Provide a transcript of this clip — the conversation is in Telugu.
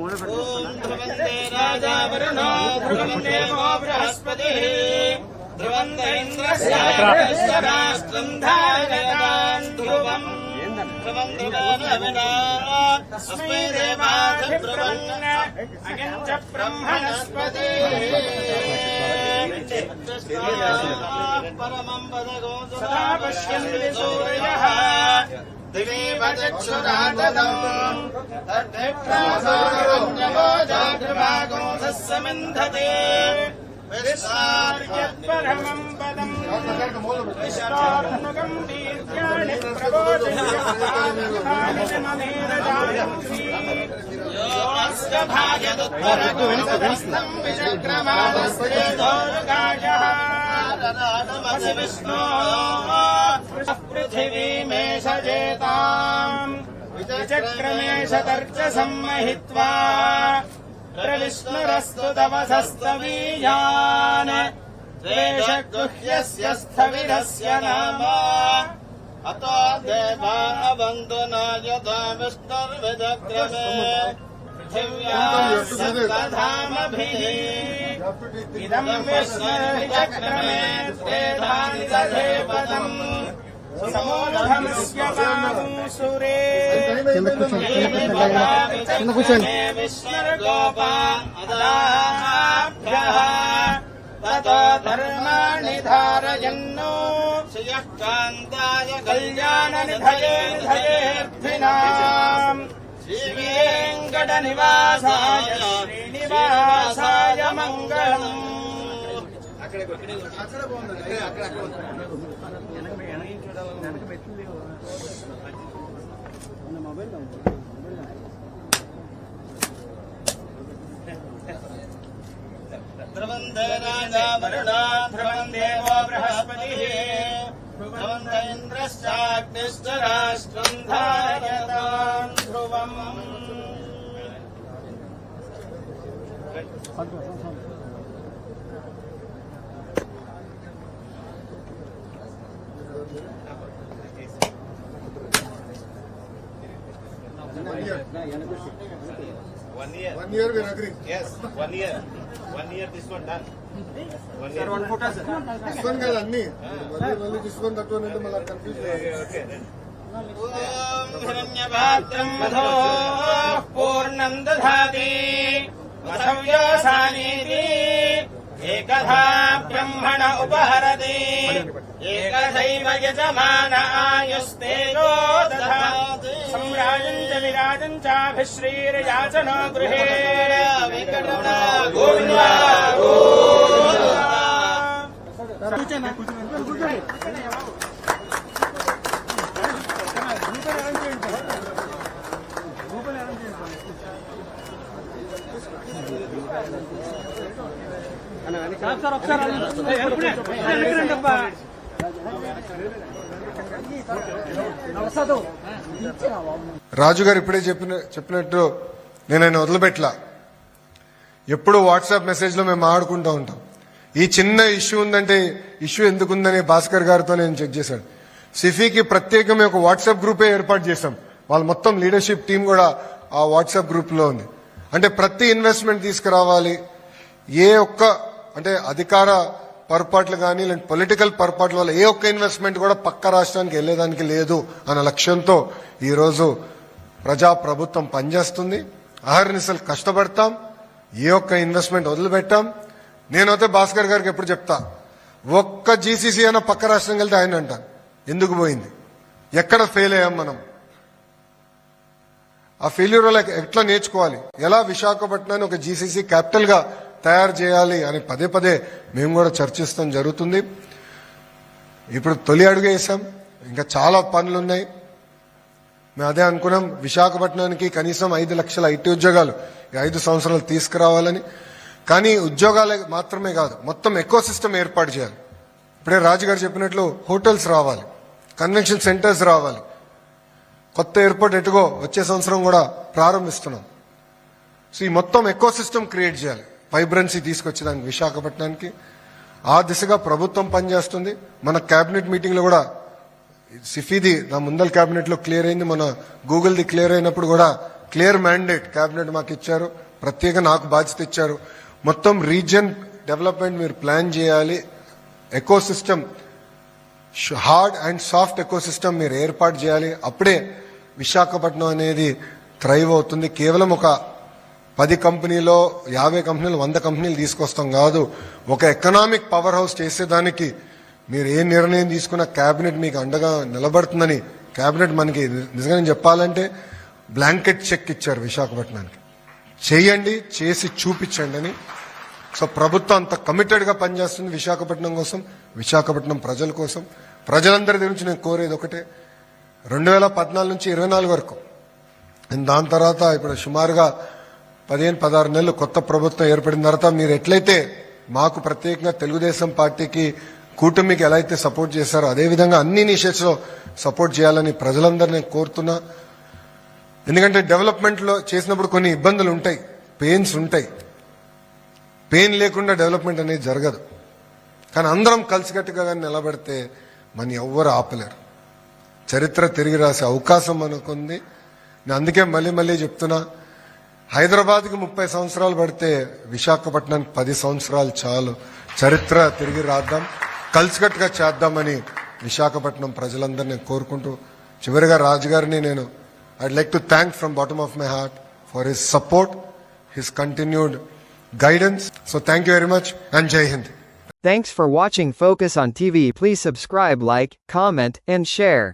ध्रुवन्ते राजा वरुणो ध्रुवन्देवो बृहस्पतिः ध्रुवन्त इन्द्रस्याश्वराष्ट्रम् धारयतान् ध्रुवम् ध्रुवम् ध्रुवोऽस्मै देवाथ पदगो सुधा पश्यन् विसूरयः दिवेवदक्षुराददम् तद्विप्रासारण्यवो जाग्रभागो सस्समिन्धते विस्तार्यत्परमम् पदम् विश्वार्णगम् दीर्घाणि प्रबोधयामि भागदुत्तरगोस्तम् विचक्रमादस्ते दोर्गा तदादमसि विष्णो पृथिवीमे सजेताम् विचक्रमे शतर्चसम्महित्वा प्रविष्णुरस्तु तवसस्तवीयान् द्वेषगुह्यस्य स्थविरस्य नाम। अतो देवा अवन्दुना यथा विष्णुर्विदक्रमे पृथिव्यामभिः इदम् विश्वचक्रमे त्रेधानि दधेपदम् समोलभमस्य धर्माणि धारयन्नो श्रियः कान्ताय कल्याणनिधये निधयेऽर्थिनाम् శ్రియః శ్రీవేంకట నివాసాయ శ్రీనివాసాయ మంగళం ధ్రువందే రాజా వరుణా चाग्निश्च राष्ट्रम् धारयताम् ध्रुवम्। Yes, కాదు అన్ని మళ్ళీ మళ్ళీ అంటే మళ్ళీ కన్ఫ్యూజ్ then. ఓం హిరణ్యపాత్రం మధో పూర్ణం దధాతి మధవ్యోసానీతి ఏకధా బ్రహ్మణ ఉపహరతి ఏకథైవ యజమాన ఆయుస్తేజో దధాతి సంరాజం చ విరాజం చాభిశ్రీర్యాచనో గృహే వెంకటరమణ రాజుగారు రాజు గారు ఇప్పుడే చెప్పిన చెప్పినట్టు నేను ఆయన వదిలిపెట్టలా ఎప్పుడు వాట్సాప్ మెసేజ్లో మేము ఆడుకుంటూ ఉంటాం. ఈ చిన్న ఇష్యూ ఉందంటే ఇష్యూ ఎందుకు ఉందని భాస్కర్ గారితో నేను చెక్ చేశాను. సిఫీకి ప్రత్యేకమే ఒక వాట్సాప్ గ్రూపే ఏర్పాటు చేశాం. వాళ్ళు మొత్తం లీడర్షిప్ టీం కూడా ఆ వాట్సాప్ గ్రూప్లో ఉంది. అంటే ప్రతి ఇన్వెస్ట్మెంట్ తీసుకురావాలి. ఏ ఒక్క అంటే అధికార పొరపాట్లు కానీ లేదా పొలిటికల్ పొరపాట్ల వల్ల ఏ ఒక్క ఇన్వెస్ట్మెంట్ కూడా పక్క రాష్ట్రానికి వెళ్ళేదానికి లేదు అన్న లక్ష్యంతో ఈరోజు ప్రజా ప్రభుత్వం పనిచేస్తుంది. అహర్నిశలు కష్టపడతాం. ఏ ఒక్క ఇన్వెస్ట్మెంట్ వదిలిపెట్టాం. నేనైతే భాస్కర్ గారికి ఎప్పుడు చెప్తా ఒక్క జీసీసీ అయినా పక్క రాష్ట్రం వెళ్తే ఆయన అంటాను ఎందుకు పోయింది? ఎక్కడ ఫెయిల్ అయ్యాం మనం? ఆ ఫెయిల్యూర్ వల్ల ఎట్లా నేర్చుకోవాలి? ఎలా విశాఖపట్నాన్ని ఒక జీసీసీ క్యాపిటల్గా తయారు చేయాలి అని పదే పదే మేము కూడా చర్చిస్తాం జరుగుతుంది. ఇప్పుడు తొలి అడుగు వేసాం. ఇంకా చాలా పనులు ఉన్నాయి. మేము అదే అనుకున్నాం విశాఖపట్నానికి కనీసం ఐదు లక్షల ఐటీ ఉద్యోగాలు ఐదు సంవత్సరాలు తీసుకురావాలని. కానీ ఉద్యోగాలే మాత్రమే కాదు మొత్తం ఎకో సిస్టమ్ ఏర్పాటు చేయాలి. ఇప్పుడే రాజుగారు చెప్పినట్లు హోటల్స్ రావాలి కన్వెన్షన్ సెంటర్స్ రావాలి. కొత్త ఎయిర్పోర్ట్ ఎటుగో వచ్చే సంవత్సరం కూడా ప్రారంభిస్తున్నాం. సో ఈ మొత్తం ఎకో సిస్టమ్ క్రియేట్ చేయాలి. వైబ్రన్సీ తీసుకొచ్చేదానికి విశాఖపట్నానికి. ఆ దిశగా ప్రభుత్వం పనిచేస్తుంది. మన కేబినెట్ మీటింగ్లో కూడా సిఫీది నా ముందల కేబినెట్లో క్లియర్ అయింది. మన గూగుల్ది క్లియర్ అయినప్పుడు కూడా క్లియర్ మ్యాండేట్ కేబినెట్ మాకు ఇచ్చారు. ప్రత్యేక నాకు బాధ్యత ఇచ్చారు. మొత్తం రీజియన్ డెవలప్మెంట్ మీరు ప్లాన్ చేయాలి. Ecosystem hard and soft ecosystem మీరు ఏర్పాటు చేయాలి. అప్పుడే విశాఖపట్నం అనేది థ్రైవ్ అవుతుంది. కేవలం ఒక పది కంపెనీలో యాభై కంపెనీలు వంద కంపెనీలు తీసుకొస్తాం కాదు. ఒక ఎకనామిక్ పవర్ హౌస్ చేసేదానికి మీరు ఏ నిర్ణయం తీసుకున్న క్యాబినెట్ మీకు అండగా నిలబడుతుందని క్యాబినెట్ మనకి నిజంగా చెప్పాలంటే బ్లాంకెట్ చెక్ ఇచ్చారు విశాఖపట్నానికి. చేయండి చేసి చూపించండి అని. సో ప్రభుత్వం అంత కమిటెడ్గా పనిచేస్తుంది విశాఖపట్నం కోసం విశాఖపట్నం ప్రజల కోసం. ప్రజలందరి గురించి నేను కోరేది ఒకటే. రెండు వేల పద్నాలుగు నుంచి ఇరవై నాలుగు వరకు. దాని తర్వాత ఇప్పుడు సుమారుగా పదిహేను పదహారు నెలలు కొత్త ప్రభుత్వం ఏర్పడిన తర్వాత మీరు ఎట్లయితే మాకు ప్రత్యేకంగా తెలుగుదేశం పార్టీకి కూటమికి ఎలా అయితే సపోర్ట్ చేశారో అదేవిధంగా అన్ని ఇనిషియేట్స్లో సపోర్ట్ చేయాలని ప్రజలందరినీ కోరుతున్నా. ఎందుకంటే డెవలప్మెంట్లో చేసినప్పుడు కొన్ని ఇబ్బందులు ఉంటాయి పెయిన్స్ ఉంటాయి. పెయిన్ లేకుండా డెవలప్మెంట్ అనేది జరగదు. కానీ అందరం కలిసికట్టుగా కానీ నిలబడితే మన ఎవ్వరు ఆపలేరు. చరిత్ర తిరిగి రాసే అవకాశం మనకుంది. నేను అందుకే మళ్ళీ మళ్ళీ చెప్తున్నా హైదరాబాద్కి ముప్పై సంవత్సరాలు పడితే విశాఖపట్నానికి పది సంవత్సరాలు చాలు చరిత్ర తిరిగి రాద్దాం కలిసికట్టుగా చేద్దామని విశాఖపట్నం ప్రజలందరినీ కోరుకుంటూ చివరిగా రాజుగారిని నేను I'd like to thank from bottom of my heart for his support his continued guidance so thank you very much and Jai Hind Thanks for watching Focus on TV. Please subscribe, like, comment, and share.